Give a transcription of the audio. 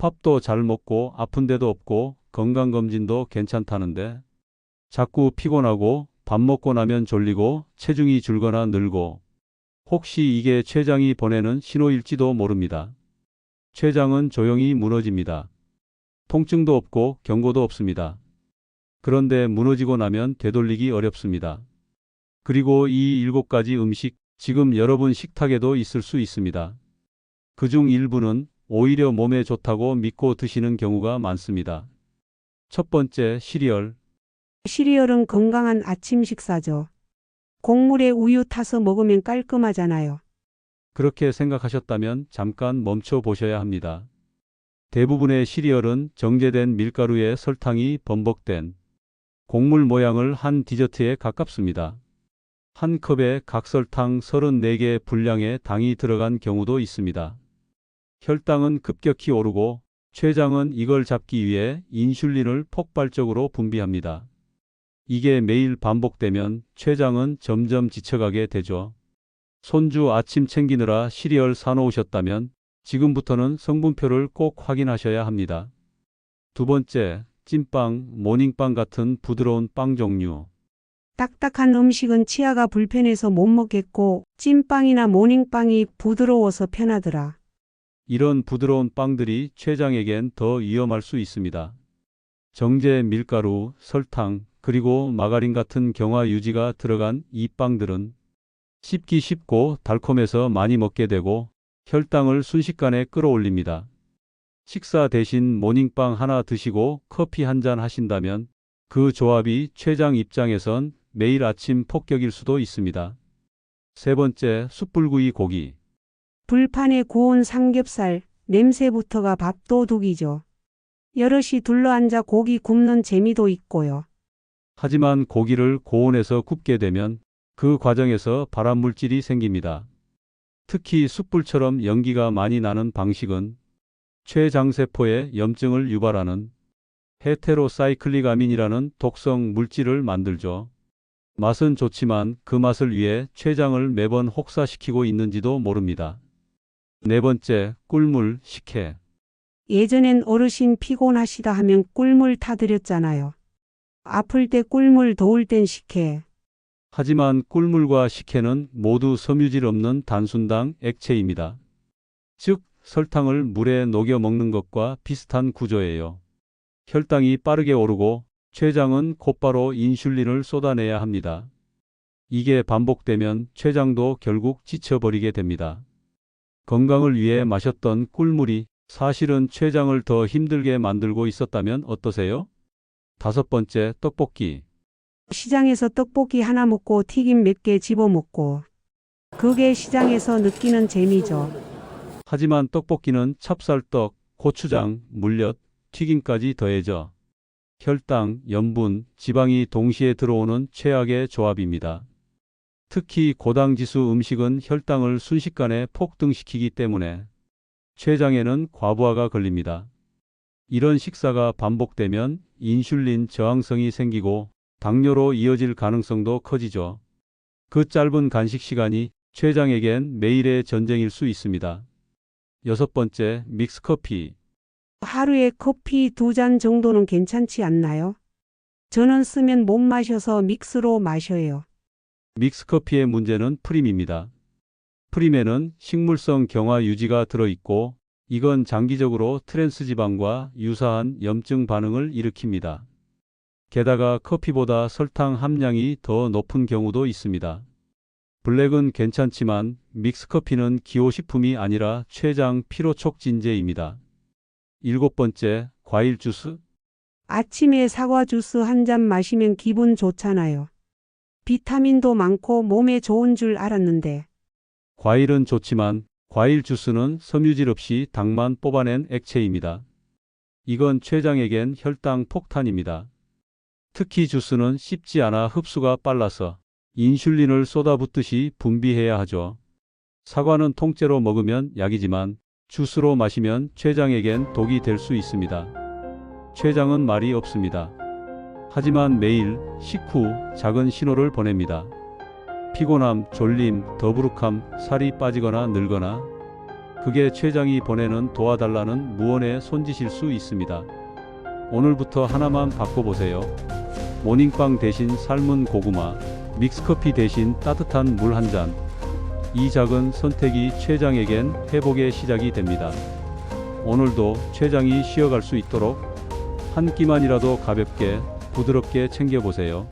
밥도 잘 먹고 아픈 데도 없고 건강검진도 괜찮다는데 자꾸 피곤하고 밥 먹고 나면 졸리고 체중이 줄거나 늘고 혹시 이게 췌장이 보내는 신호일지도 모릅니다. 췌장은 조용히 무너집니다. 통증도 없고 경고도 없습니다. 그런데 무너지고 나면 되돌리기 어렵습니다. 그리고 이 일곱 가지 음식 지금 여러분 식탁에도 있을 수 있습니다. 그중 일부는 오히려 몸에 좋다고 믿고 드시는 경우가 많습니다. 첫 번째 시리얼, 시리얼은 건강한 아침 식사죠. 곡물에 우유 타서 먹으면 깔끔하잖아요. 그렇게 생각하셨다면 잠깐 멈춰 보셔야 합니다. 대부분의 시리얼은 정제된 밀가루에 설탕이 범벅된 곡물 모양을 한 디저트에 가깝습니다. 한 컵에 각설탕 34개 분량의 당이 들어간 경우도 있습니다. 혈당은 급격히 오르고 췌장은 이걸 잡기 위해 인슐린을 폭발적으로 분비합니다. 이게 매일 반복되면 췌장은 점점 지쳐가게 되죠. 손주 아침 챙기느라 시리얼 사놓으셨다면 지금부터는 성분표를 꼭 확인하셔야 합니다. 두 번째, 찐빵, 모닝빵 같은 부드러운 빵 종류. 딱딱한 음식은 치아가 불편해서 못 먹겠고 찐빵이나 모닝빵이 부드러워서 편하더라. 이런 부드러운 빵들이 췌장에겐 더 위험할 수 있습니다. 정제 밀가루, 설탕, 그리고 마가린 같은 경화 유지가 들어간 이 빵들은 씹기 쉽고 달콤해서 많이 먹게 되고 혈당을 순식간에 끌어올립니다. 식사 대신 모닝빵 하나 드시고 커피 한 잔 하신다면 그 조합이 췌장 입장에선 매일 아침 폭격일 수도 있습니다. 세 번째, 숯불구이 고기. 불판에 구운 삼겹살, 냄새부터가 밥도둑이죠. 여럿이 둘러앉아 고기 굽는 재미도 있고요. 하지만 고기를 고온에서 굽게 되면 그 과정에서 발암물질이 생깁니다. 특히 숯불처럼 연기가 많이 나는 방식은 췌장세포에 염증을 유발하는 헤테로사이클릭아민이라는 독성 물질을 만들죠. 맛은 좋지만 그 맛을 위해 췌장을 매번 혹사시키고 있는지도 모릅니다. 네 번째, 꿀물, 식혜. 예전엔 어르신 피곤하시다 하면 꿀물 타드렸잖아요. 아플 때 꿀물, 더울 땐 식혜. 하지만 꿀물과 식혜는 모두 섬유질 없는 단순당 액체입니다. 즉, 설탕을 물에 녹여 먹는 것과 비슷한 구조예요. 혈당이 빠르게 오르고 췌장은 곧바로 인슐린을 쏟아내야 합니다. 이게 반복되면 췌장도 결국 지쳐버리게 됩니다. 건강을 위해 마셨던 꿀물이 사실은 췌장을 더 힘들게 만들고 있었다면 어떠세요? 다섯 번째, 떡볶이. 시장에서 떡볶이 하나 먹고 튀김 몇 개 집어 먹고. 그게 시장에서 느끼는 재미죠. 하지만 떡볶이는 찹쌀떡, 고추장, 물엿, 튀김까지 더해져 혈당, 염분, 지방이 동시에 들어오는 최악의 조합입니다. 특히 고당지수 음식은 혈당을 순식간에 폭등시키기 때문에 췌장에는 과부하가 걸립니다. 이런 식사가 반복되면 인슐린 저항성이 생기고 당뇨로 이어질 가능성도 커지죠. 그 짧은 간식 시간이 췌장에겐 매일의 전쟁일 수 있습니다. 여섯 번째, 믹스커피. 하루에 커피 두 잔 정도는 괜찮지 않나요? 저는 쓰면 못 마셔서 믹스로 마셔요. 믹스커피의 문제는 프림입니다. 프림에는 식물성 경화 유지가 들어있고 이건 장기적으로 트랜스 지방과 유사한 염증 반응을 일으킵니다. 게다가 커피보다 설탕 함량이 더 높은 경우도 있습니다. 블랙은 괜찮지만 믹스커피는 기호식품이 아니라 췌장 피로 촉진제입니다. 일곱 번째, 과일 주스. 아침에 사과 주스 한 잔 마시면 기분 좋잖아요. 비타민도 많고 몸에 좋은 줄 알았는데. 과일은 좋지만 과일 주스는 섬유질 없이 당만 뽑아낸 액체입니다. 이건 췌장에겐 혈당 폭탄입니다. 특히 주스는 씹지 않아 흡수가 빨라서 인슐린을 쏟아붓듯이 분비해야 하죠. 사과는 통째로 먹으면 약이지만 주스로 마시면 췌장에겐 독이 될 수 있습니다. 췌장은 말이 없습니다. 하지만 매일 식후 작은 신호를 보냅니다. 피곤함, 졸림, 더부룩함, 살이 빠지거나 늘거나 그게 최장이 보내는 도와달라는 무언의 손짓일 수 있습니다. 오늘부터 하나만 바꿔보세요. 모닝빵 대신 삶은 고구마, 믹스커피 대신 따뜻한 물 한 잔. 이 작은 선택이 최장에겐 회복의 시작이 됩니다. 오늘도 최장이 쉬어갈 수 있도록 한 끼만이라도 가볍게 부드럽게 챙겨보세요.